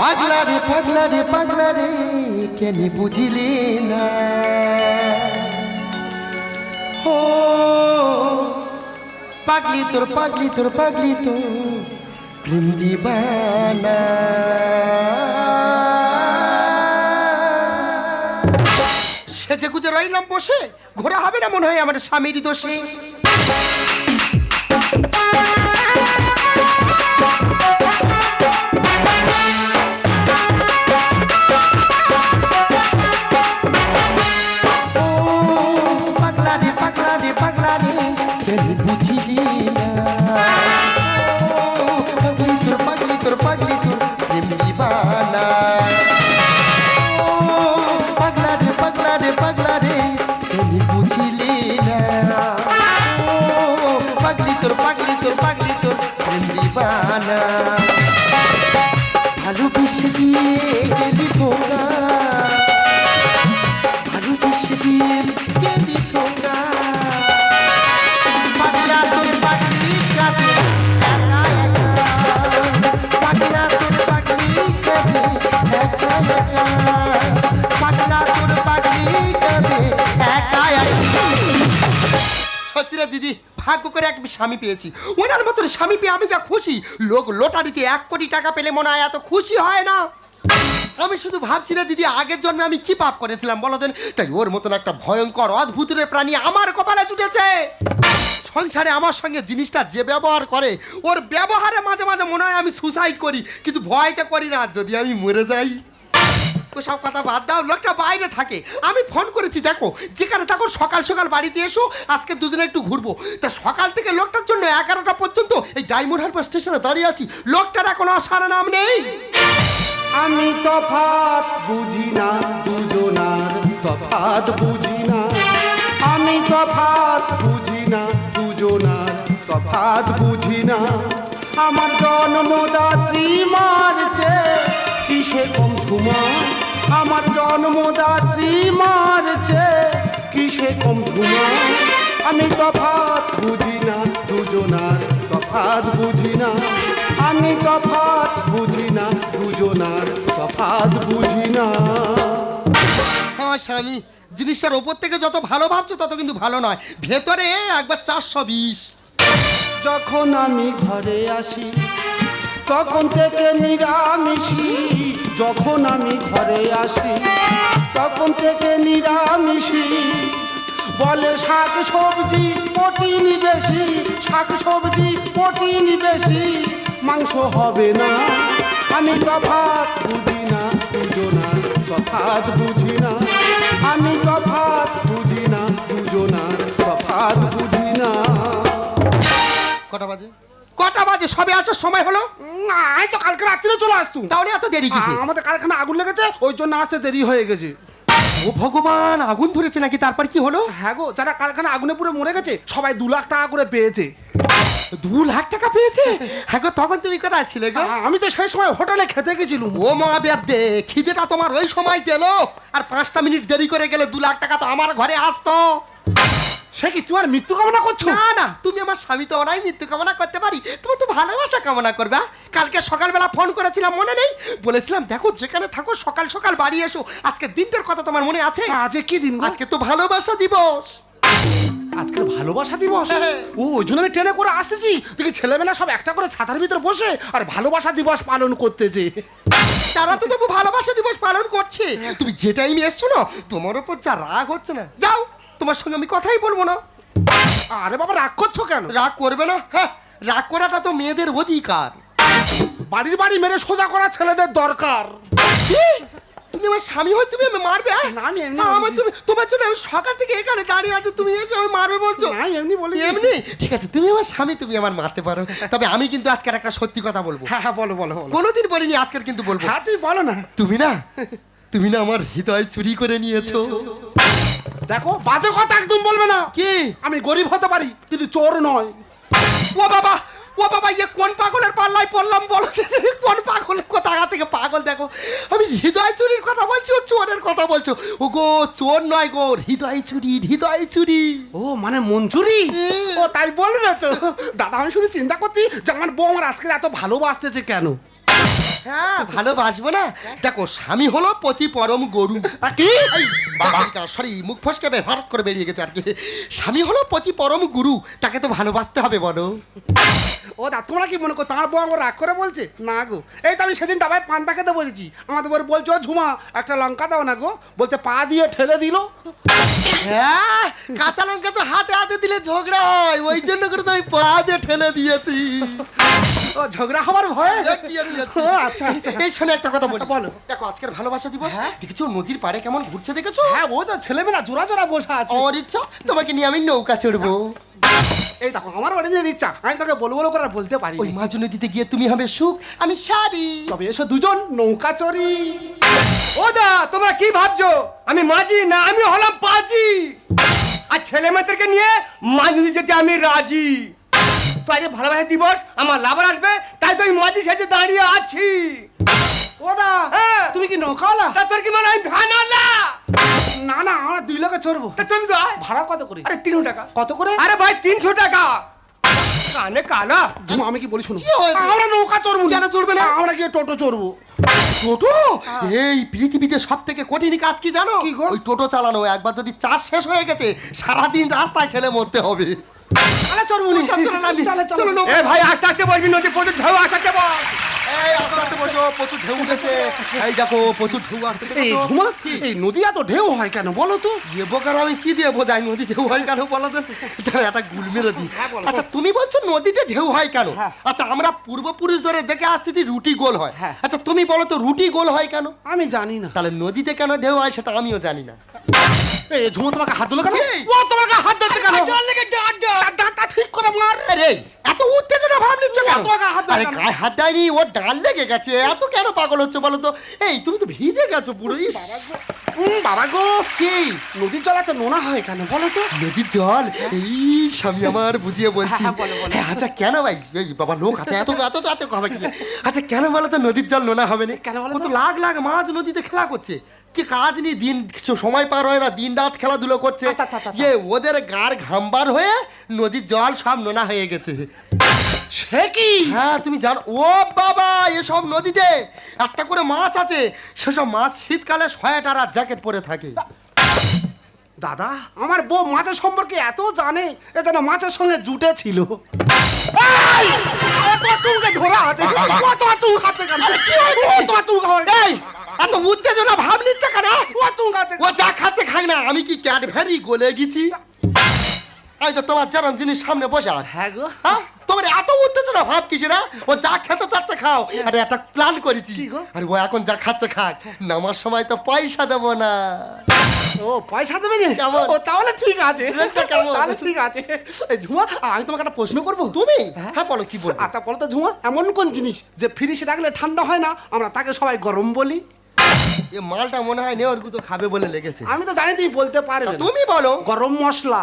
পাগলা রে পাগলা রে পাগলা রে কেন বুঝিলি না? ও, পাগলি তোর পাগলি তোর পাগলি তোর, প্রেম দিবানা সেজে গুজে রইলাম বসে ঘোরা হবে না মনে হয় আমার স্বামীরই দোষে? রে দিদি, ভাগ্য করে এক স্বামী পেয়েছি। ওনার মতন স্বামী পেয়ে আমি যা খুশি। লোক লোটারিতে এক কোটি টাকা পেলে মনে হয় এত খুশি হয় না। আমি শুধু ভাবছি না, দিদি, আগের জন্মে আমি কি পাপ করেছিলাম, বলো দেন। তাই ওর মতন একটা ভয়ঙ্কর অদ্ভুত রে প্রাণী আমার কপালে জুটেছে। সংসারে আমার সঙ্গে জিনিসটা যে ব্যবহার করে, ওর ব্যবহারে মাঝে মাঝে মনে হয় আমি সুসাইড করি, কিন্তু ভয়তে করি না, যদি আমি মরে যাই। সব কথা বাদ দাও, লোকটা বাইরে থাকে। আমি ফোন করেছি, দেখো, যেখানে থাকো, সকাল সকাল বাড়িতে এসো, আজকে দুজনে একটু ঘুরবো। তা সকাল থেকে লোকটার জন্য এগারোটা পর্যন্ত এই ডায়মন্ড হারবার স্টেশনে দাঁড়িয়ে আছি। লোকটার এখনও আসার নাম নেই। আমি তফাত বুঝি না, দুজনার তফাত বুঝি না। আমি তফাৎ বুঝি না, দুজনার তফাত বুঝি না। আমার জন্মদাত্রী মারছে, কিসে কম ঝুমা? আমার জন্মদাত্রী মারছে, কিসে কম ঝুমা? আমি তফাৎ বুঝি না, দুজনার তফাৎ বুঝি না। আমি তফাৎ স্বামী জিনিসটার ওপর থেকে যত ভালো ভাবছ তত কিন্তু ভালো নয়। ভেতরে একবার চারশো বিশ। যখন আমি ঘরে আসি, তখন থেকে নিরামিষি। যখন আমি ঘরে আসি, তখন থেকে নিরামিষি। বলে শাক সবজি প্রোটিন বেশি, শাক সবজি প্রোটিন বেশি। মাংস হবে না, আমি তফাৎ বুঝি না, তফাৎ বুঝি না। আমি তফাৎ বুঝি না দুজনার তফাৎ বুঝি না। কটা বাজে? কটা বাজে? সবে আসার সময় হলো? আয় তো কালকে রাত্রিরে চলে আসতুম। তাহলে এত দেরি কি আমাদের কারখানা আগুন লেগেছে ওই জন্য আসতে দেরি হয়ে গেছে। ও ভগবান আগুন ধরেছে নাকি? তারপর কি হলো? হ্যাঁ গো যারা কারখানা আগুনে পুরো মরে গেছে সবাই দু লাখ টাকা করে পেয়েছে। দু লাখ টাকা পেয়েছে? হ্যাঁ গো তখন তুমি কোথায় ছিলে গো? আমি তো সেই সময় হোটেলে খেতে গেছিলাম। ও মহাবেদ দে খিদেটা তোমার ওই সময় পেল? আর পাঁচটা মিনিট দেরি করে গেলে দু লাখ টাকা তো আমার ঘরে আসতো। সে কি তুই আর মৃত্যু কামনা করছ? না না তুমি আমার স্বামী তো ওরাই মৃত্যু কামনা করতে পারি। তুমি তো ভালোবাসা কামনা করবে হ্যাঁ? কালকে সকালবেলা ফোন করেছিলাম মনে নেই? বলেছিলাম দেখো যেখানে থাকো সকাল সকাল বাড়ি এসো। আজকে দিনটার কথা তোমার মনে আছে? আজকে কি দিন আজকে তো ভালোবাসা দিবস। আজকের ভালোবাসা দিবস? হ্যাঁ। ও ওই জন্য আমি ট্রেনে করে আসতেছি। দেখি ছেলেমেলা সব একটা করে ছাতার ভিতর বসে আর ভালোবাসা দিবস পালন করতে করতেছে। তারা তো তবু ভালোবাসা দিবস পালন করছে। তুমি যে টাইমে এসছো না তোমার ওপর যা রাগ হচ্ছে না। যাও। তোমার সঙ্গে আমি কথাই বলব না। আরে বাবা রাগ করছ কেন? রাগ করবে না? হ্যাঁ রাগ করাটা তো মেয়েদের অধিকার। বাড়ির বাড়ি মেরে সোজা করা ছেলেদের দরকার? তুমি আমার স্বামী হয়ে তুমি আমি মারবে হ্যাঁ? না, আমি এমনি আমার। তুমি তোমার জন্য আমি সকাল থেকে এখানে দাঁড়িয়ে আছি তুমি এসে আমি মারবে বলছো। না এমনি বলি এমনি? ঠিক আছে তুমি আমার স্বামী তুমি আমার মারতে পারো। তবে আমি কিন্তু আজকের একটা সত্যি কথা বলব। হ্যাঁ হ্যাঁ বলো বলো। কোনোদিন বলিনি আজকের কিন্তু বলব। হ্যাঁ তুই বলো না। তুমি না? তুমি না আমার হৃদয় চুরি করে নিয়েছো। দেখো বাজে কথা একদম বলবে না। কি? আমি গরিব হতে পারি কিন্তু চোর নয়। ও বাবা ও বাবা ইয়ে কোন পাগলের পাল্লায় পড়লাম বলো কোন পাগলের কোথা থেকে পাগল দেখো? আমি হৃদয় চুরির কথা বলছি ও চোরের কথা বলছো। ও গো চোর নয় গো হৃদয় চুরি হৃদয় চুরি। ও মানে মন চুরি ও তাই বলবে তো। দাদা আমি শুধু চিন্তা করছি যে আমার বউ আমার আজকে এত ভালোবাসতেছে কেন? হ্যাঁ ভালোবাসবো না। দেখো স্বামী হলো পতি পরম গরু। কি? সরি মুখ ফসকে ব্যবহার করে বেরিয়ে গেছে আর কি। স্বামী হলো পতি পরম গুরু তাকে তো ভালোবাসতে হবে বলো। ও দা তোমরা কি মনে করো তার বউ আমার রাগ করে বলছে? না গো এই তো আমি সেদিন দাবায় পান্তা খেতে বলেছি। আমাদের বলে বলছো "ও ঝুমা একটা লঙ্কা দাও না গো। বলতে পা দিয়ে ঠেলে দিল। হ্যাঁ কাঁচা লঙ্কা তো হাতে হাতে দিলে ঝগড়া হয় ওই জন্য করে তো আমি পা দিয়ে ঠেলে দিয়েছি। ও ঝগড়া হবার ভয়ে? দিয়ে আচ্ছা আচ্ছা এই শোনে একটা কথা বলি। বলো। দেখো আজকের ভালোবাসা দিবস। হ্যাঁ? দেখেছ নদীর পাড়ে কেমন ঘুরছে দেখেছ? হ্যাঁ ও তো ছেলেমেয়েরা জোড়া জোড়া বসে আছে। আমার ইচ্ছা তোমাকে নিয়ে আমি নৌকা চড়বো। এই দেখো আমার যে ইচ্ছা আমি তোকে বলব বলো করে বলতে পারি ওই মাঝ নদীতে গিয়ে তুমি হবে সুখ আমি শাড়ি তবে এসো দুজন নৌকা চড়ি। ও দা তোমরা কি ভাবছ? আমি মাঝি না আমি হলাম পাজি। আর ছেলে মেয়েদেরকে নিয়ে মাঝি যেতে আমি রাজি। তো আজ ভালোবাসা দিবস আমার লাভার আসবে তাই তো আমি মাঝি সেজে দাঁড়িয়ে আছি। ও দা হ্যাঁ। তুমি কি নৌকাওয়ালা? তা তোর কি মনে হয় ভ্যান আলা না না আমরা দুই লোকে চড়বো। তা তুমি তো আয়। ভাড়া কত করে? আরে তিনশো টাকা। কত করে? আরে ভাই তিনশো টাকা। কানে কালা। ঝুমা, আমি কি বলি শুনো কি হয়েছে? আমরা নৌকা চড়বো কেন চড়বে না? আমরা গিয়ে টোটো চড়বো। টোটো? এই পৃথিবীতে সব থেকে কঠিন কাজ কি জানো? কি গো? ওই টোটো চালানো একবার যদি চাষ শেষ হয়ে গেছে সারাদিন রাস্তায় ঠেলে মরতে হবে। চলো চলো ভাই আস্তে আস্তে বসবি নদী প্রচুর ঢেউ আস্তে আস্তে বসো প্রচুর ঢেউ উঠেছে। এই দেখো প্রচুর ঢেউ আসছে এই ঝুমা এই নদী এত ঢেউ হয় কেন বলো তো? এ বোকার আমি কি দিয়ে বোঝাই নদী ঢেউ হয় কেন বলো তো? দাঁড়া, একটা গুল মেরে দিই। হ্যাঁ, আচ্ছা তুমি বলছো নদীতে ঢেউ হয় কেন? হ্যাঁ। আচ্ছা আমরা পূর্বপুরুষ ধরে দেখে আসছি যে রুটি গোল হয়। হ্যাঁ। আচ্ছা তুমি বলো তো রুটি গোল হয় কেন? আমি জানি না। তাহলে নদীতে কেন ঢেউ হয় সেটা আমিও জানি না। এই ঝুমা তোমাকে হাত দিল কেন? ও তোমাকে হাত দিচ্ছে কেন? ঠিক করে মার এত উত্তেজনা ভাব নিচ্ছ তোমাকে হাত আরে? গায়ে হাত দেয়নি ও ডাল লেগে গেছে। এত কেন পাগল হচ্ছে বলো তো? এই তুমি তো ভিজে গেছো পুরো। ইস। বাবা গো। কি? নদীর জলাতে নোনা হয় কেন বলো তো? নদীর জল? এই স্বামী আমার বুঝিয়ে বলছি। হ্যাঁ, বলো, বলো। হ্যাঁ, আচ্ছা কেন ভাই? এই বাবা লোক আছে এত এত এত হবে কি আচ্ছা কেন বলো তো নদীর জল নোনা হবে না? কেন বলো তো? লাখ লাখ মাছ নদীতে খেলা করছে। কি কাজ নেই দিন সময় পার হয় না দিন রাত খেলাধুলো করছে। আচ্ছা, আচ্ছা, আচ্ছা। ইয়ে ওদের গার ঘামবার হয়ে নদীর জল সব নোনা হয়ে গেছে। সে কি? হ্যাঁ তুমি জানো ও বাবা এসব নদীতে একটা করে মাছ আছে। সেসব মাছ শীতকালে সোয়েটার আর জ্যাকেট পরে থাকে। দাদা আমার বউ মাছের সম্পর্কে এত জানে এ যেন মাছের সঙ্গে জুটে ছিল। ধরা আছে ও তোমার চুল খাচ্ছে কেন কি হয়েছে? ও তোমার এই! এত উত্তেজনা ভাব নিচ্ছে কেন? ও চুল খাচ্ছে ও যা খাচ্ছে খাই না। আমি কি ক্যাডভেরি গলে গেছি? আমি তো তোমার যেরম জিনিস সামনে বসে আছে। হ্যাঁ গো। হ্যাঁ? তোমার এত উত্তেজনা ভাব কিসে না ও যা খেতে চাচ্ছে খাও। আরে একটা প্ল্যান করেছি? আর ও এখন যা খাচ্ছে খাক। নামার সময় তো পয়সা দেবো না। ও পয়সা দেবে না? কেমন? ও তাহলে ঠিক আছে। তাহলে ঠিক আছে। ঝুমা আমি তোমাকে একটা প্রশ্ন করব? তুমি? হ্যাঁ। বলো কি বলব? আচ্ছা বলো তো ঝুমা এমন কোন জিনিস যে ফ্রিজে রাখলে ঠান্ডা হয় না আমরা তাকে সবাই গরম বলি? এ মালটা মনে হয় নেওয়ার গুতো খাবে বলে লেগেছে। আমি তো জানি তুমি বলতে পারবে না। তুমি বলো। গরম মশলা।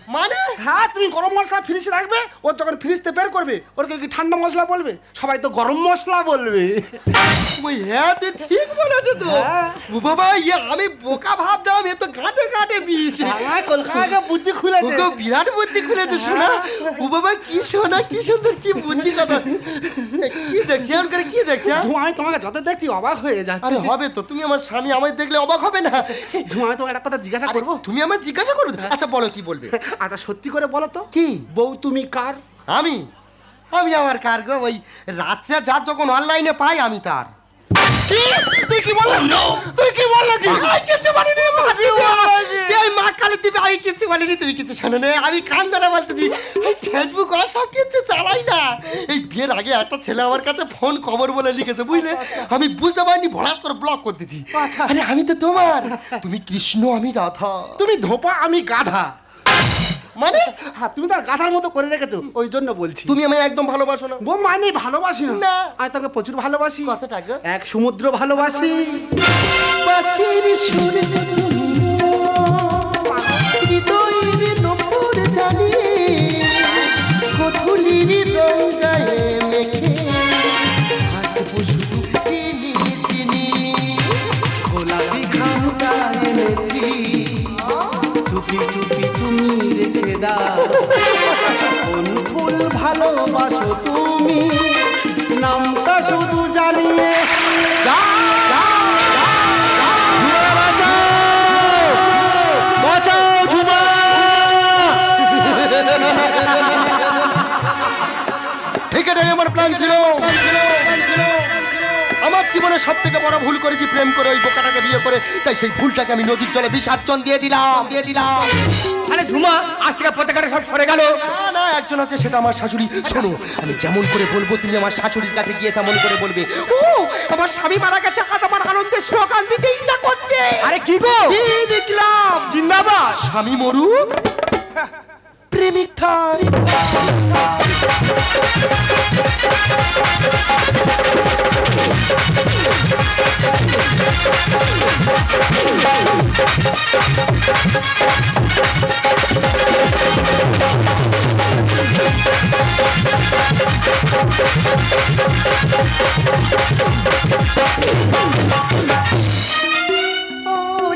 মানে? হ্যাঁ তুমি গরম মশলা ফ্রিজে রাখবে ও যখন ফ্রিজতে বের করবে ওর কি ঠান্ডা মশলা বলবে? সবাই তো গরম মশলা বলবে। ওই হ্যাঁ তুই ঠিক বলেছ তো। হ্যাঁ। ও বাবা ইয়ে আমি বোকা ভাবতাম এ তো ঘাটে ঘাটে বিষ। হ্যাঁ কলকাতাকে বুদ্ধি খুলেছে। ওকে বিরাট বুদ্ধি খুলেছে শোনা। ও বাবা কি শোনা কি সুন্দর কি বুদ্ধি কথা। কি দেখছি এমন করে কি দেখছি? হ্যাঁ? আমি তোমাকে যত দেখছি অবাক হয়ে যাচ্ছে। আরে হবে তো তুমি আমার স্বামী আমায় দেখলে অবাক হবে না। আমি তোমাকে একটা কথা জিজ্ঞাসা করব? তুমি আমার জিজ্ঞাসা করো আচ্ছা বলো কি বলবে? আচ্ছা সত্যি করে বলো তো কি? বউ তুমি কার? আমি? আমি আমার কার গো ওই রাত্রে যা যখন অনলাইনে পাই আমি তার। তুই কি বললি? তুই কি বললি? কি আমি কিছু বলিনি এই মা কালী দিবে আমি কিছু বলিনি তুমি কিছু শোনো না আমি কান ধরে বলতেছি এই ফেসবুক আর সব কিছু চালাই না। এই বিয়ের আগে একটা ছেলে আমার কাছে ফোন খবর বলে লিখেছে বুঝলে? আমি বুঝতে পারিনি করে ব্লক করে দিয়েছি। আচ্ছা। আরে আমি তো তোমার। তুমি কৃষ্ণ আমি রাধা। তুমি ধোপা আমি গাধা। মানে? হ্যাঁ তুমি তার গাধার মতো করে রেখেছো ওই জন্য বলছি। তুমি আমায় একদম ভালোবাসো না। বউ মানে ভালোবাসি না। আমি তাকে প্রচুর ভালোবাসি। কতটা এক সমুদ্র ভালোবাসি। বাঁশির সুরে সব থেকে বড় ভুল করেছি প্রেম করে ওই বোকাটাকে বিয়ে করে তাই সেই ভুলটাকে আমি নদীর জলে বিসর্জন দিয়ে দিলাম। দিয়ে দিলাম। আরে ঝুমা আজ থেকে পতাকাটা সব সরে গেল। না না একজন আছে সেটা আমার শাশুড়ি। শোনো আমি যেমন করে বলব তুমি আমার শাশুড়ির কাছে গিয়ে তেমন করে বলবে। ও আমার স্বামী মারা গেছে আজ আমার আনন্দের স্লোগান দিতে ইচ্ছা করছে। আরে কি গো? কি দেখলাম? জিন্দাবাদ। স্বামী মরুক? প্রেমিক থাক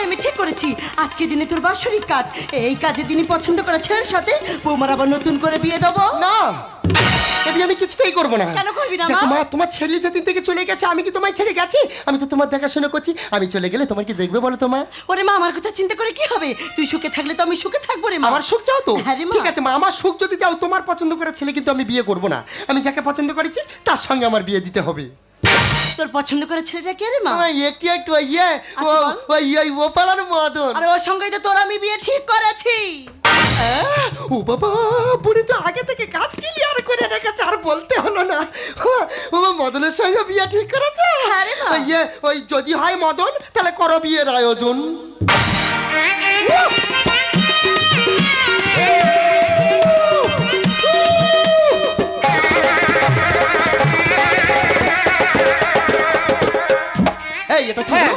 তাই আমি ঠিক করেছি। আজকে দিনে তোর বাৎসরিক কাজ। এই কাজের দিনই পছন্দ করা ছেলের সাথে বৌমার আবার নতুন করে বিয়ে দেবো। না! এবি আমি কিছুতেই করব না। কেন করবি না, মা? তোমার ছেলে যেদিন থেকে চলে গেছে আমি কি তোমায় ছেড়ে গেছি? আমি তো তোমার দেখাশোনা করছি। আমি চলে গেলে তোমার কি দেখবে বলো তোমা ওরে মা আমার কথা চিন্তা করে কি হবে? তুই সুখে থাকলে তো আমি সুখে থাকব রে মা। আমার সুখ চাও তো? হ্যাঁ ঠিক আছে মা আমার সুখ যদি চাও তোমার পছন্দ করা ছেলে কিন্তু আমি বিয়ে করব না। আমি যাকে পছন্দ করেছি তার সঙ্গে আমার বিয়ে দিতে হবে। তোর পছন্দ করে ছেলেটা কে রে মা? একটু একটু ইয়ে আচ্ছা, ও- বল। ওই ওই ও পাড়ার মদন। আরে ওর সঙ্গেই তো তোর আমি বিয়ে ঠিক করেছি। ও বাবা বুড়ি তো আগে থেকে কাজ ক্লিয়ার করে রেখেছে আর বলতে হলো না। ও বাবা মদনের সঙ্গে বিয়ে ঠিক করেছে? হ্যাঁ রে মা। ওই ইয়ে ওই যদি হয় মদন তাহলে করো বিয়ের আয়োজন। এটা কি হ্যাঁ। হলো?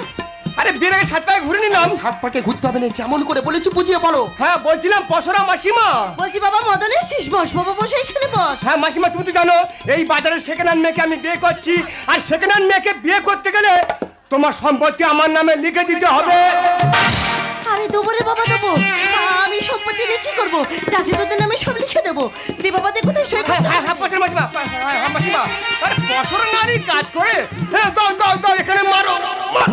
আরে বিয়ের আগে সাত পায়ে ঘুরে নিলাম। সাত পাকে ঘুরতে হবে না যেমন করে বলেছি বুঝিয়ে বলো। হ্যাঁ বলছিলাম পশরা মাসিমা। বলছি বাবা মদন এসছিস বস বাবা বসে এখানে বস। হ্যাঁ মাসিমা তুমি তো জানো এই বাজারে সেকেন্ড হ্যান্ড মেয়েকে আমি বিয়ে করছি আর সেকেন্ড হ্যান্ড মেয়েকে বিয়ে করতে গেলে তোমার সম্পত্তি আমার নামে লিখে দিতে হবে। আরে দেবো রে বাবা দেবো সম্পত্তি নিয়ে কি করব? চাচি তোদের নামে সব লিখে দেবো। দে বাবা দেখো তাই সই হ্যাঁ হ্যাঁ। হ্যাঁ পশরা নারী কাজ করে। হ্যাঁ দাও দাও দাও এখানে মারো। আমার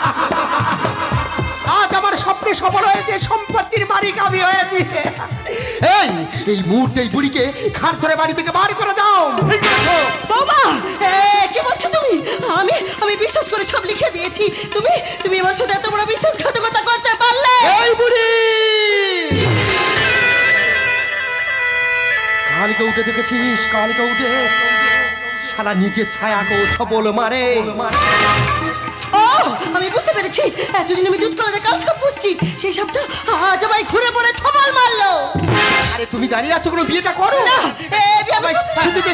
স্বপ্নে সফল হয়েছে সম্পত্তির মালিক আমি হয়েছি। এই এই মুহূর্তে এই বুড়িকে খাট ধরে বাড়ি থেকে বার করে দাও। ঠিক আছে বাবা! এ, কি বলছো তুমি? আমি আমি বিশ্বাস করে সব লিখে দিয়েছি। তুমি তুমি আমার সাথে এত বড় বিশ্বাসঘাতকতা করতে পারলে? এই বুড়ি! কালকে উঠে দেখেছিস? কালকে উঠে সারা নিজের ছায়াকে ছবল মারে। ও আমি বুঝতে পেরেছি। এতদিন আমি দুধ কাল সেই সবটা আজ আমায় ঘুরে পড়ে ছবল মারলো। আরে তুমি দাঁড়িয়ে আছো কোনো বিয়েটা করো? না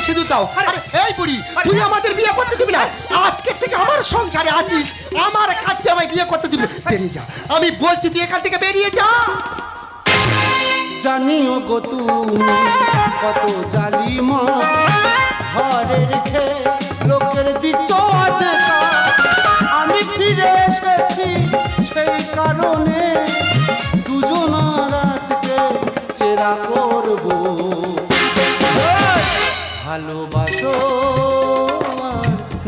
সিঁদুতে দাও। আরে এই বুড়ি তুই আমাদের বিয়ে করতে দিবি না? আজকের থেকে আমার সংসারে আছিস আমার কাছে আমায় বিয়ে করতে দিবি বেরিয়ে যা। আমি বলছি তুই এখান থেকে বেরিয়ে যা। জানিও গো তুমি কত জালিমা। ঘরে রেখে লোকের দিচ্ছ আছে চেরা করব। ভালোবাসো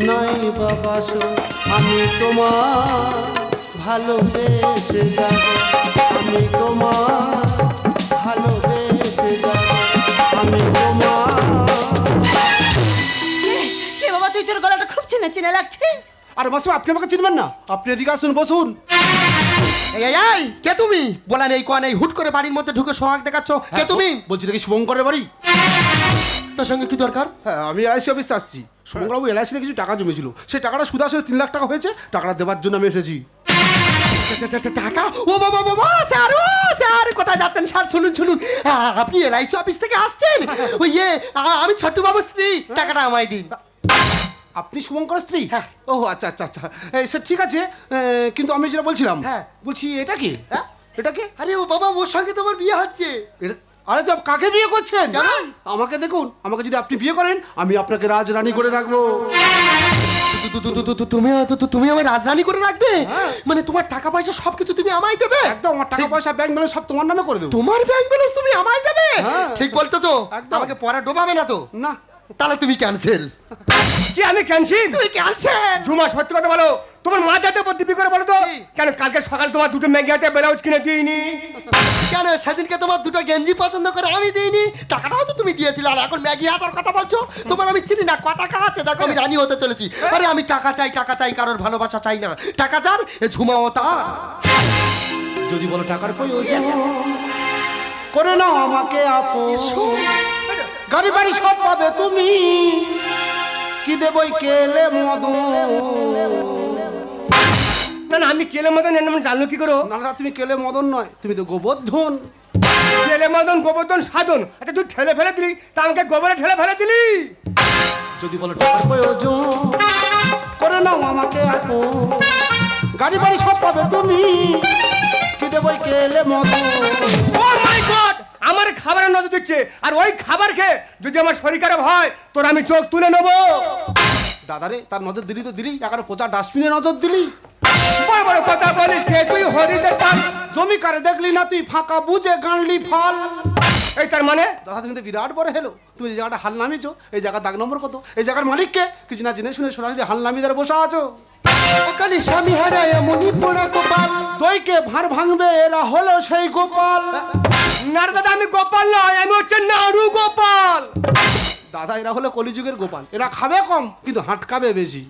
নাই বাবাসো আমি তোমার ভালোবেসে যাব। আমি তোমার ভালোবেসে যাব। আমি তোমার কে বাবা তুই তোর গলাটা খুব চেনা চেনা লাগছে। আর মাসে আপনি আমাকে চিনবেন না। আপনি এদিকে আসুন বসুন। এই এই, এই কে তুমি? বলা নেই কোয়া নেই হুট করে বাড়ির মধ্যে ঢুকে সোহাগ দেখাচ্ছ। কে তুমি? বলছি নাকি শুভঙ্করের বাড়ি? তোর সঙ্গে কি দরকার? হ্যাঁ আমি এলআইসি অফিসে আসছি। শুভঙ্করবাবু এলআইসিতে কিছু টাকা জমেছিল। সেই টাকাটা সুদ আসলে তিন লাখ টাকা হয়েছে টাকাটা দেওয়ার জন্য আমি এসেছি। টাকা? ও বাবা বাবা স্যার ও স্যার কোথায় যাচ্ছেন? স্যার শুনুন শুনুন। আপনি এলআইসি অফিস থেকে আসছেন? ওই ইয়ে আমি ছোট্টু বাবুর স্ত্রী। টাকাটা আমায় দিন। আপনি শুভঙ্করের স্ত্রী? হ্যাঁ। ও আচ্ছা আচ্ছা আচ্ছা। স্যার ঠিক আছে। কিন্তু আমি যেটা বলছিলাম হ্যাঁ। বলছি এটা কি? হ্যাঁ? এটা কি? আরে ও বাবা ওর সঙ্গে তোমার বিয়ে হচ্ছে। আরে তো কাকে বিয়ে করছেন? আমাকে দেখুন আমাকে যদি আপনি বিয়ে করেন আমি আপনাকে রাজরানী করে রাখব। তুমি তুমি আমার রাজরানী করে রাখবে? মানে তোমার টাকা পয়সা সবকিছু তুমি আমায় দেবে? একদম আমার টাকা পয়সা ব্যাংক ব্যালেন্স সব তোমার নামে করে দেবো। তোমার ব্যাংক ব্যালেন্স তুমি আমায় দেবে? হ্যাঁ। ঠিক বলতো তো? একদম। আমাকে পড়া ডোবাবে না তো? না। তাহলে তুমি ক্যান্সেল কি আমি ক্যান্সেল তুমি ক্যান্সেল ঝুমা সত্যি কথা বলো। তোমার মাথাতে দিবি করে বলো তো। কেন কালকে সকালে তোমার দুটো ম্যাগি হাতে ব্লাউজ কিনে দিইনি? কেন সেদিনকে তোমার দুটো গেঞ্জি পছন্দ করে আমি দিইনি? টাকাটাও তো তুমি দিয়েছিলে। আর এখন ম্যাগি হাতার কথা বলছো? তোমার আমি চিনি না। ক টাকা আছে? দেখো আমি রানী হতে চলেছি। আরে আমি টাকা চাই টাকা চাই কারোর ভালোবাসা চাই না। টাকা চার এ ঝুমাও তা। যদি বলো টাকার প্রয়োজন। করে নাও আমাকে আপো গাড়ি বাড়ি সব পাবে তুমি। কি দেবই কেলে মদন? না না আমি কেলে মদন এর নাম জানলো কি করো? না তুমি কেলে মদন নয় তুমি তো গোবর্ধন। কেলে মদন গোবর্ধন সাধন। আচ্ছা তুই ঠেলে ফেলে দিলি তা আমাকে গোবরে ঠেলে ফেলে দিলি? যদি বলো টাকার প্রয়োজন করে নাও আমাকে আপো গাড়ি বাড়ি সব পাবে তুমি। কি দেবই কেলে মদন? ও মাই গড আমার খাবারের নজর দিচ্ছে। আর ওই খাবার খেয়ে যদি আমার শরীর খারাপ হয় তোর আমি চোখ তুলে নেব। দাদারে তার নজর দিলি তো দিলি এগারো পচা ডাস্টবিনে নজর দিলি। বড় বড় কথা বলিস কে তুই হরিদের পাল জমি কারে দেখলি না তুই ফাঁকা বুঝে গানলি ফল। এই তার মানে? দাদা তুমি তো বিরাট বড় হেলো। তুমি যে জায়গাটা হাল নামিয়েছো এই জায়গার দাগ নম্বর কত? এই জায়গার মালিককে কিছু না জেনে শুনে সরাসরি হাল নামিয়ে বসে আছো। ওখানে স্বামী হারায় এমনই পড়া গোপাল। দইকে ভার ভাঙবে, এরা হলো সেই গোপাল। না দাদা, আমি গোপাল নয়, আমি হচ্ছে নাড়ু গোপাল। দাদা, এরা হলো কলিযুগের গোপাল। এরা খাবে কম, কিন্তু হাঁটকাবে বেশি।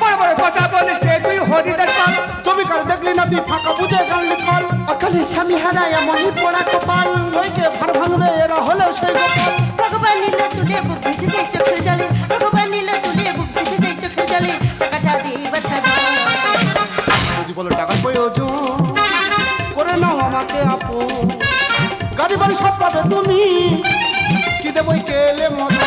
বড় বড় কথা বলিস তুই হরিদের পাল। জমি কারে দেখলি না, তুই ফাঁকা বুঝে গানলি ফল। ওখানে স্বামী হারায় এমনই পড়া গোপাল। দইকে ভার ভাঙবে, এরা হলো সেই গোপাল। ভগবান নীল তুলে বুক ভেসে যায় চোখের জলে। বলো টাকার প্রয়োজন। করে নাও আমাকে আপো। গাড়ি বাড়ি সব পাবে তুমি। কি দেবো কেলে মতো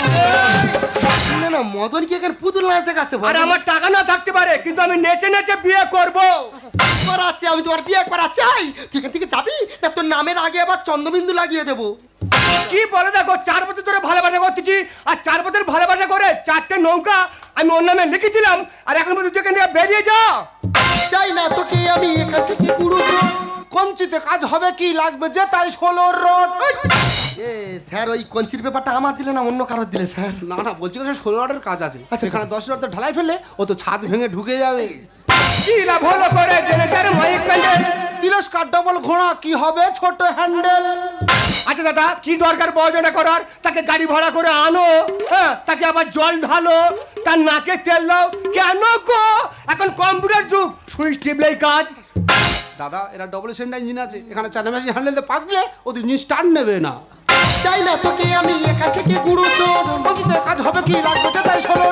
না না মদন কি এখানে পুতুল নাচতে কাছে আর আমার টাকা না থাকতে পারে কিন্তু আমি নেচে নেচে বিয়ে করব। করাচ্ছি আমি তোমার বিয়ে করা চাই যেখান থেকে যাবি না তোর নামের আগে আবার চন্দ্রবিন্দু লাগিয়ে দেবো। কি বলে দেখো? চার বছর ধরে ভালোবাসা করতেছি। আর চার বছর ভালোবাসা করে চারটে নৌকা আমি ওর নামে লিখে দিলাম। আর এখন বলছি তুই থেকে বেরিয়ে যা। চাই না তোকে আমি এখান থেকে পুরো কঞ্চিতে কাজ হবে কি লাগবে যে তাই ষোলো রড। এ স্যার ওই কঞ্চির ব্যাপারটা আমার দিলে না অন্য কারোর দিলে স্যার? না না বলছি কথা ষোলো রোডের কাজ আছে। আচ্ছা, এখানে দশ রোড তো ঢালাই ফেললে ও তো ছাদ ভেঙে ঢুকে যাবে। কি লাভ হলো করে? জেনেটার মাইক প্যান্ডেল তিরস্কার ডবল ঘোড়া কি হবে ছোট হ্যান্ডেল আচ্ছা দাদা কি দরকার বয়োজনা করার? তাকে গাড়ি ভাড়া করে আনো হ্যাঁ তাকে আবার জল ঢালো তার নাকে তেল দাও। কেন গো? এখন কম্পিউটার যুগ সুইচ টিপলেই কাজ। দাদা এরা ডবল সেন্টার ইঞ্জিন আছে এখানে চার মেশিন হ্যান্ডেল দিয়ে পাকলে ওদের ইঞ্জিন স্টার্ট নেবে না। চাই না তোকে আমি এখান থেকে গুঁড়ো চোর কাজ হবে কি লাগবে তাই শোনো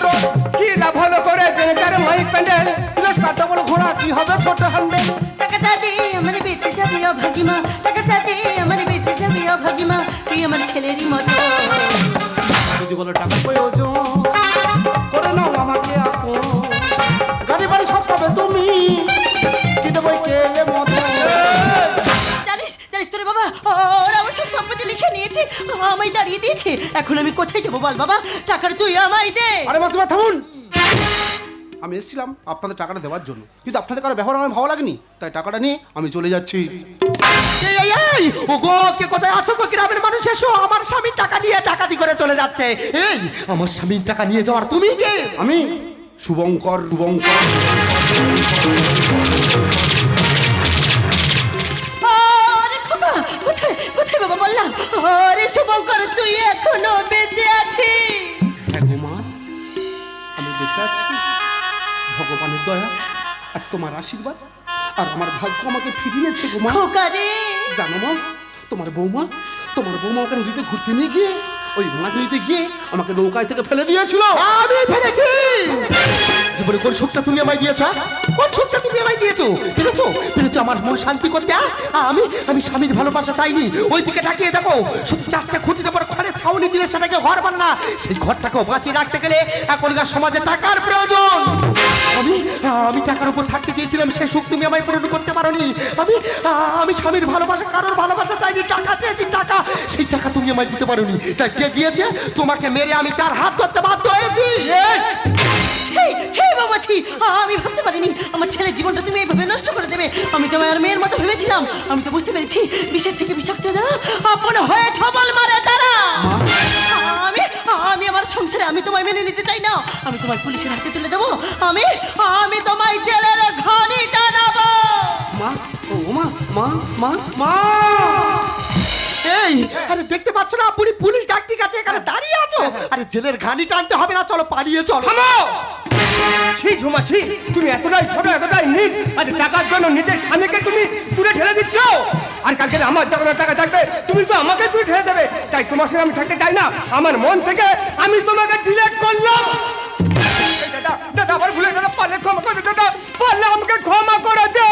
কি লাভ হলো করে জেনেটার মাইক প্যান্ডেল প্লাস কাটা বল ঘোড়া কি হবে ছোট হান্ডে? টাকাটা দে আমার বেঁচে যাবি ও ভাগিমা টাকাটা দে আমার বেঁচে যাবি ও ভাগিমা তুই আমার ছেলেরই মতো। যদি বলো টাকা প্রয়োজন আমায় দাঁড়িয়ে দিয়েছে। এখন আমি কোথায় যাব বল বাবা? টাকার তুই আমায় দে। আরে মাসিমা থামুন। আমি এসেছিলাম আপনাদের টাকাটা দেওয়ার জন্য। কিন্তু আপনাদের কারও ব্যবহার আমার ভালো লাগেনি। তাই টাকাটা নিয়ে আমি চলে যাচ্ছি। এই, ওগো কে কোথায় আছো গো গ্রামের মানুষ? এসো আমার স্বামীর টাকা নিয়ে ডাকাতি করে চলে যাচ্ছে। এই আমার স্বামীর টাকা নিয়ে যাওয়ার তুমি কে? আমি শুভঙ্কর শুভঙ্কর। শুভঙ্কর তুই এখনও বেঁচে আছিস? হ্যাঁ আমি বেঁচে আছি। ভগবানের দয়া আর তোমার আশীর্বাদ আর আমার ভাগ্য আমাকে ফিরিয়েছে গো মা। জানো মা তোমার বৌমা তোমার বৌমা ওখানে দিতে ঘুরতে নিয়ে গিয়ে ওই মাছ নদীতে গিয়ে আমাকে নৌকায় থেকে ফেলে দিয়েছিল। আমি ফেলেছি! জীবনে কোন সুখটা তুমি আমায় দিয়েছ হ্যাঁ? কোন সুখটা তুমি আমায় দিয়েছ? পেরেছ পেরেছ আমার মন শান্তি করতে হ্যাঁ? আমি আমি স্বামীর ভালোবাসা চাইনি। ওই দিকে তাকিয়ে দেখো শুধু চারটে খুঁটির উপর ঘরে ছাউনি দিলে সেটাকে ঘর বান না। সেই ঘরটাকেও বাঁচিয়ে রাখতে গেলে এখনকার সমাজে টাকার প্রয়োজন। আমি আমি টাকার উপর থাকতে চেয়েছিলাম সেই সুখ তুমি আমায় পূরণ করতে পারোনি। আমি আমি স্বামীর ভালোবাসা, কারোর ভালোবাসা চাইনি, টাকা চেয়েছি, টাকা। সেই টাকা তুমি আমায় দিতে পারোনি। তাই যে দিয়েছে, তোমাকে মেরে আমি তার হাত ধরতে বাধ্য হয়েছি। বাবা, ছি। আমি ভাবতে পারিনি, আমার ছেলের জীবনটা তুমি এইভাবে নষ্ট করে দেবে। আমি তোমার মেয়ের মতো ভেবেছিলাম। আমি তো বুঝতে পেরেছি, বিষের থেকে বিষাক্ত যারা আপন হয়ে ছবল মারে আমি আমার সংসারে আমি তোমায় মেনে নিতে চাই না। আমি তোমার পুলিশের হাতে তুলে দেবো। আমি আমি তোমায় জেলের ঘনি টানাবো। মা, ও মা মা মা মা। এই আরে দেখতে পাচ্ছ না পুরি পুলিশ ডাকতে গেছে এখানে দাঁড়িয়ে আছো? আরে জেলের ঘানি টানতে হবে না চলো পালিয়ে চলো। ছি ঝুমা ছি তুমি এতটাই ছোট এতটাই নিচ আজ টাকার জন্য নিজের স্বামীকে তুমি দূরে ঠেলে দিচ্ছ? আর কালকে আমার যখন টাকা থাকবে তুমি তো আমাকে দূরে ঠেলে দেবে। তাই তোমার সঙ্গে আমি থাকতে চাই না আমার মন থেকে আমি তোমাকে ডিলেট করলাম। দাদা দাদা ভুলে দাদা পারলে ক্ষমা করে দে, দাদা পারলে আমাকে ক্ষমা করে দে।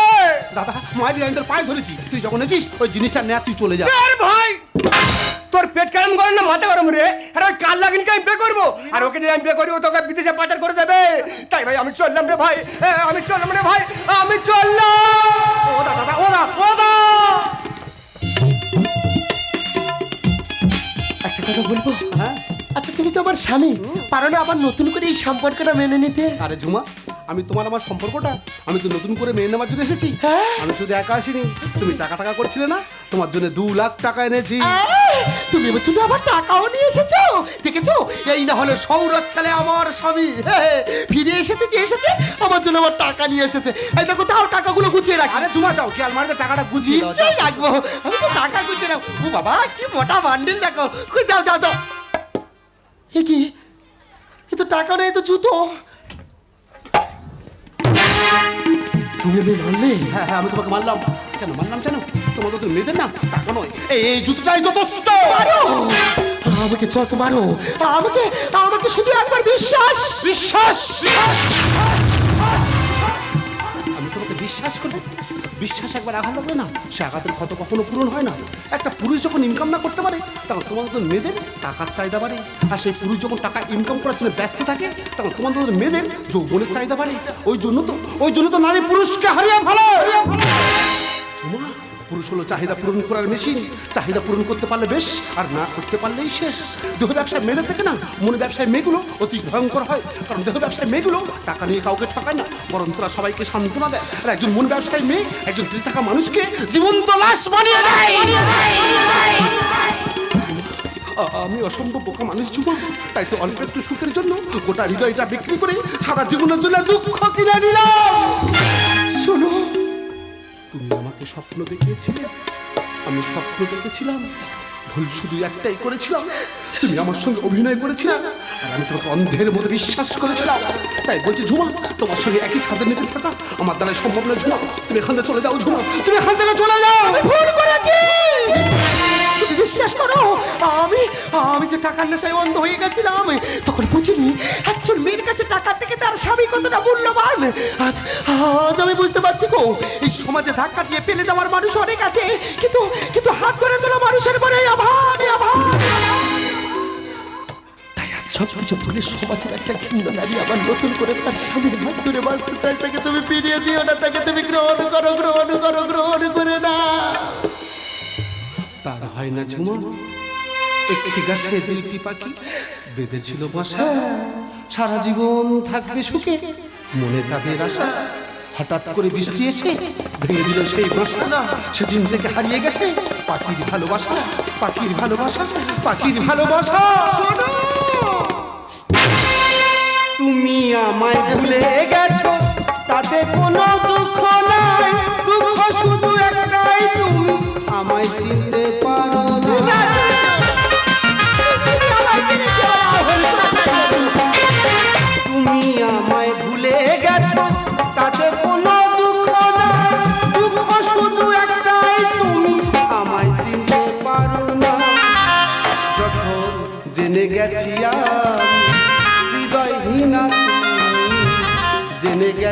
দাদা মায়ের আইনদের পায়ে ধরেছি। তুই যখন এসিস ওই জিনিসটা নেয়া তুই চলে যা। আরে ভাই! তোর পেট গরম করে না মাথা গরম রে? আর ওই কাল লাগিনকে আমি বে করব? আর ওকে যদি আমি বে করি ও তোকে বিদেশে পাচার করে দেবে। তাই ভাই আমি চললাম রে ভাই। আমি চললাম রে ভাই। আমি চললাম। ও দা দাদা ও দা ও দা একটা কথা বলব? হ্যাঁ? আচ্ছা তুমি তো আমার স্বামী। পারো না আবার নতুন করে এই সম্পর্কটা মেনে নিতে? আরে ঝুমা আমি তোমার আমার সম্পর্কটা আমি তো নতুন করে মেনে নেওয়ার জন্য এসেছি। হ্যাঁ। আমি শুধু একা আসিনি। তুমি টাকা টাকা করছিলে না? তোমার জন্য দু লাখ টাকা এনেছি। তুমি আমার জন্য আবার টাকাও নিয়ে এসেছ? দেখেছ? এই না হলে সৌরভ ছেলে আমার স্বামী। ফিরে এসেছে যে এসেছে আমার জন্য আমার টাকা নিয়ে এসেছে। এই দেখো তাও টাকাগুলো গুছিয়ে রাখি। আরে ঝুমা যাও কি আলমারিতে টাকাটা গুছিয়ে। রাখব। আমি তো টাকা গুছিয়ে রাখব ও বাবা কি মোটা বান্ডিল দেখো। কই দাও দাও দাও এ কি? এ তো টাকা নেই তো জুতো। তুমি আমি মারলে? হ্যাঁ হ্যাঁ আমি তোমাকে মারলাম। কেন মারলাম জানো তোমার তো মেয়েদের না টাকা নয়। এই এই জুতোটাই যথেষ্ট। আমাকে যত মারো আমাকে আমাকে শুধু একবার বিশ্বাস। বিশ্বাস! আমি তোমাকে বিশ্বাস করব? বিশ্বাস একবার আঘাত লাগবে না সে আঘাতের ক্ষত কখনো পূরণ হয় না। একটা পুরুষ যখন ইনকাম না করতে পারে তখন তোমার মতো মেয়েদের টাকার চাহিদা বাড়ে। আর সেই পুরুষ যখন টাকা ইনকাম করার জন্য ব্যস্ত থাকে তখন তোমার মতো মেয়েদের যৌবনের চাহিদা বাড়ে। ওই জন্য তো ওই জন্য তো নারী পুরুষকে হারিয়ে ভালো ঝুমা, পুরুষ হলো চাহিদা পূরণ করার মেশিন। চাহিদা পূরণ করতে পারলে বেশ, আর না করতে পারলেই শেষ। দেহ ব্যবসায় মেয়েদের থেকে না, মনে ব্যবসায় মেয়েগুলো অতি ভয়ঙ্কর হয়। কারণ দেহ ব্যবসায় মেয়েগুলো টাকা নিয়ে কাউকে ঠকায় না, বরং তারা সবাইকে সান্ত্বনা দেয়। আর একজন মন ব্যবসায়ী মেয়ে, একজন বেঁচে থাকা মানুষকে জীবন্ত লাশ বানিয়ে দেয়। আমি অসম্ভব বোকা মানুষ যুবক, তাই তো অল্প একটু সুখের জন্য গোটা হৃদয়টা বিক্রি করে সারা জীবনের জন্য দুঃখ কিনে নিলাম। আমাকে স্বপ্ন দেখিয়েছিলে? আমি স্বপ্ন দেখেছিলাম। ভুল শুধু একটাই করেছিলাম। তুমি আমার সঙ্গে অভিনয় করেছিলে। আর আমি তোমাকে অন্ধের মতো বিশ্বাস করেছিলাম। তাই বলছি, ঝুমা, তোমার সঙ্গে একই ছাদের নিচে থাকা আমার দ্বারা সম্ভব না, ঝুমা। তুমি এখান থেকে চলে যাও, ঝুমা। তুমি এখান থেকে চলে যাও! ভুল করেছি! বিশ্বাস করো, আমি আমি যে টাকার নেশায় অন্ধ হয়ে গেছিলাম, তখন বুঝিনি একজন মেয়ের কাছে টাকার থেকে তার স্বামী কতটা মূল্যবান। আজ আজ আমি বুঝতে পারছি গো, এই সমাজে ধাক্কা দিয়ে ফেলে দেওয়ার মানুষ অনেক আছে, কিন্তু কিন্তু হাত ধরে তোলা মানুষের মনে তাই আজ সব কিছু ভুলে সমাজের একটা ঘৃণ্য নারী আবার নতুন করে তার স্বামীর হাত ধরে বাঁচতে চাই তাকে তুমি ফিরিয়ে দিও না, তাকে তুমি গ্রহণ করো গ্রহণ করো, গ্রহণ করে না তার হয় না ঝুমা, একটি গাছে দুইটি পাখি বেঁধেছিল বাসা। সারা জীবন থাকবে সুখে, মনে তাদের আশা। হঠাৎ করে বৃষ্টি এসে ভেঙে দিল সেই বাসা সেদিন থেকে হারিয়ে গেছে পাখির ভালোবাসা পাখির ভালোবাসা পাখির ভালোবাসা। তুমি আমায় ভুলে গেছো, তাতে কোনো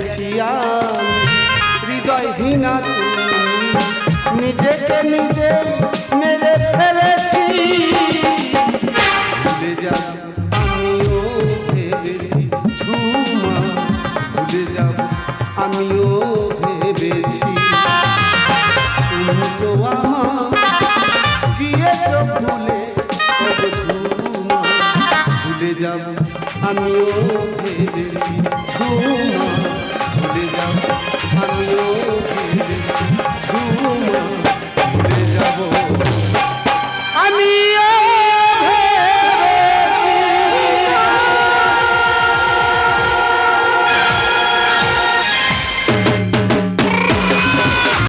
গেছি হৃদয়হীনা নিজেকে নিজে মেরে ফেলেছি। ভুলে যাব আমিও ভেবেছি ঝুমা। ভুলে যাব আমিও ভেবেছি। তুমি তো আমার, গিয়েছ ভুলে ঝুমা। ভুলে যাব আমিও